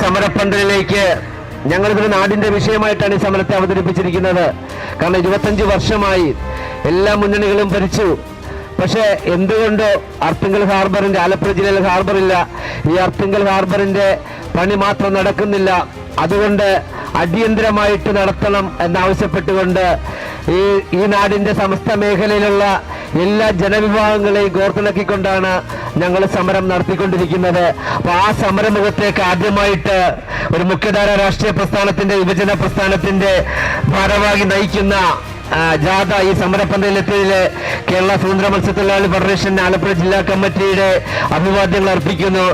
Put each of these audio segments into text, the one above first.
സമരപ്പന്തലിലേക്ക് ഞങ്ങളിതൊരു നാടിന്റെ വിഷയമായിട്ടാണ് ഈ സമരത്തെ അവതരിപ്പിച്ചിരിക്കുന്നത്. കാരണം ഇരുപത്തഞ്ച് വർഷമായി എല്ലാ മുന്നണികളും ഭരിച്ചു. പക്ഷേ എന്തുകൊണ്ടോ അർത്തിങ്കൽ ഹാർബറിന്റെ ആലപ്പുഴ ജില്ലയിൽ ഹാർബറില്ല ഈ അർത്തിങ്കൽ ഹാർബറിന്റെ പണി മാത്രം നടക്കുന്നില്ല. അതുകൊണ്ട് അടിയന്തരമായിട്ട് നടത്തണം എന്നാവശ്യപ്പെട്ടുകൊണ്ട് ഈ ഈ നാടിന്റെ സമസ്ത മേഖലയിലുള്ള എല്ലാ ജനവിഭാഗങ്ങളെയും കോർത്തിണക്കിക്കൊണ്ടാണ് ഞങ്ങൾ സമരം നടത്തിക്കൊണ്ടിരിക്കുന്നത്. അപ്പൊ ആ സമരമുഖത്തേക്ക് ആദ്യമായിട്ട് ഒരു മുഖ്യധാര രാഷ്ട്രീയ പ്രസ്ഥാനത്തിന്റെ വിഭജന പ്രസ്ഥാനത്തിന്റെ ഭാരവാഹി നയിക്കുന്ന ജാഥ ഈ സമരപന്തലിലെത്തിയതിൽ കേരള സ്വതന്ത്ര മത്സ്യത്തൊഴിലാളി ഫെഡറേഷൻ ആലപ്പുഴ ജില്ലാ കമ്മിറ്റിയുടെ അഭിവാദ്യങ്ങൾ അർപ്പിക്കുന്നു.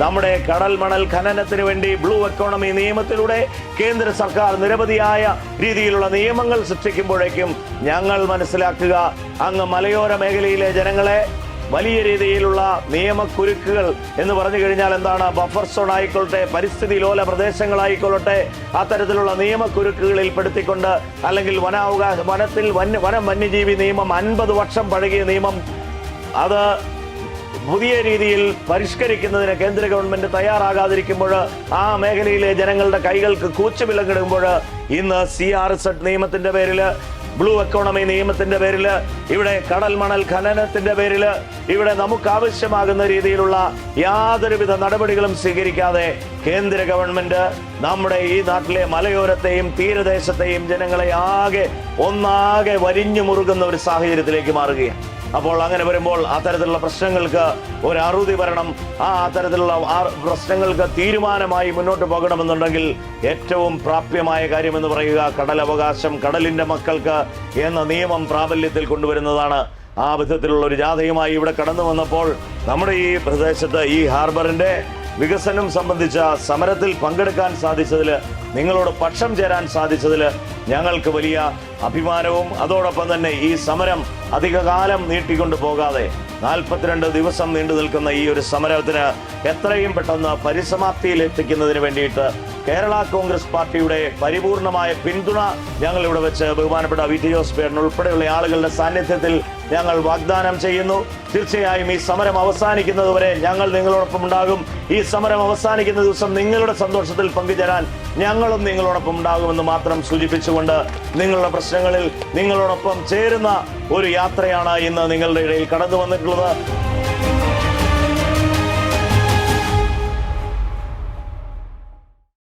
നമ്മുടെ കടൽ മണൽ ഖനനത്തിന് വേണ്ടി ബ്ലൂ എക്കോണമി നിയമത്തിലൂടെ കേന്ദ്ര സർക്കാർ നിരവധിയായ രീതിയിലുള്ള നിയമങ്ങൾ സൃഷ്ടിക്കുമ്പോഴേക്കും ഞങ്ങൾ മനസ്സിലാക്കുക അങ്ങ് മലയോര മേഖലയിലെ ജനങ്ങളെ വലിയ രീതിയിലുള്ള നിയമക്കുരുക്കുകൾ എന്ന് പറഞ്ഞു കഴിഞ്ഞാൽ എന്താണ്? ബഫർ സോൺ ആയിക്കൊള്ളട്ടെ പരിസ്ഥിതി ലോല പ്രദേശങ്ങളായിക്കൊള്ളട്ടെ അത്തരത്തിലുള്ള നിയമക്കുരുക്കുകളിൽ പെടുത്തിക്കൊണ്ട് അല്ലെങ്കിൽ വനാവകാശ വനത്തിൽ വന്യ വനം വന്യജീവി നിയമം അൻപത് വർഷം പഴകിയ നിയമം അത് പുതിയ രീതിയിൽ പരിഷ്കരിക്കുന്നതിന് കേന്ദ്ര ഗവൺമെന്റ് തയ്യാറാകാതിരിക്കുമ്പോൾ ആ മേഖലയിലെ ജനങ്ങളുടെ കൈകൾക്ക് കൂച്ചുവിലങ്ങിടുമ്പോൾ ഇന്ന് സി ആർ എസ് എഡ് നിയമത്തിന്റെ പേരിൽ ബ്ലൂ എക്കോണമി നിയമത്തിന്റെ പേരിൽ ഇവിടെ കടൽ മണൽ ഖനനത്തിന്റെ പേരിൽ ഇവിടെ നമുക്ക് ആവശ്യമാകുന്ന രീതിയിലുള്ള യാതൊരുവിധ നടപടികളും സ്വീകരിക്കാതെ കേന്ദ്ര ഗവൺമെന്റ് നമ്മുടെ ഈ നാട്ടിലെ മലയോരത്തെയും തീരദേശത്തെയും ജനങ്ങളെ ആകെ ഒന്നാകെ വരിഞ്ഞു മുറുകുന്ന ഒരു സാഹചര്യത്തിലേക്ക് മാറുകയാണ്. അപ്പോൾ അങ്ങനെ വരുമ്പോൾ അത്തരത്തിലുള്ള പ്രശ്നങ്ങൾക്ക് ഒരു അറുതി വരണം. ആ അത്തരത്തിലുള്ള പ്രശ്നങ്ങൾക്ക് തീരുമാനമായി മുന്നോട്ട് പോകണമെന്നുണ്ടെങ്കിൽ ഏറ്റവും പ്രാപ്യമായ കാര്യമെന്ന് പറയുക കടലവകാശം കടലിന്റെ മക്കൾക്ക് എന്ന നിയമം പ്രാബല്യത്തിൽ കൊണ്ടുവരുന്നതാണ്. ആ വിധത്തിലുള്ള ഒരു ജാഥയുമായി ഇവിടെ കടന്നു വന്നപ്പോൾ നമ്മുടെ ഈ പ്രദേശത്ത് ഈ ഹാർബറിന്റെ വികസനം സംബന്ധിച്ച സമരത്തിൽ പങ്കെടുക്കാൻ സാധിച്ചതിൽ നിങ്ങളോട് പക്ഷം ചേരാൻ സാധിച്ചതിൽ ഞങ്ങൾക്ക് വലിയ അഭിമാനവും അതോടൊപ്പം തന്നെ ഈ സമരം അധികകാലം നീട്ടിക്കൊണ്ടു പോകാതെ നാൽപ്പത്തിരണ്ട് ദിവസം നീണ്ടു നിൽക്കുന്ന ഈ ഒരു സമരത്തിന് എത്രയും പെട്ടെന്ന് പരിസമാപ്തിയിൽ എത്തിക്കുന്നതിന് വേണ്ടിയിട്ട് കേരള കോൺഗ്രസ് പാർട്ടിയുടെ പരിപൂർണമായ പിന്തുണ ഞങ്ങൾ ഇവിടെ വെച്ച് ബഹുമാനപ്പെട്ട വി ടി ജോസ് ഉൾപ്പെടെയുള്ള ആളുകളുടെ സാന്നിധ്യത്തിൽ ഞങ്ങൾ വാഗ്ദാനം ചെയ്യുന്നു. തീർച്ചയായും ഈ സമരം അവസാനിക്കുന്നതുവരെ ഞങ്ങൾ നിങ്ങളോടൊപ്പം ഉണ്ടാകും. ഈ സമരം അവസാനിക്കുന്ന ദിവസം നിങ്ങളുടെ സന്തോഷത്തിൽ പങ്കുചേരാൻ ഞങ്ങളും നിങ്ങളോടൊപ്പം ഉണ്ടാകുമെന്ന് മാത്രം സൂചിപ്പിച്ചുകൊണ്ട് നിങ്ങളുടെ പ്രശ്നങ്ങളിൽ നിങ്ങളോടൊപ്പം ചേരുന്ന ഒരു യാത്രയാണ് ഇന്ന് നിങ്ങളുടെ ഇടയിൽ കടന്നു വന്നിട്ടുള്ളത്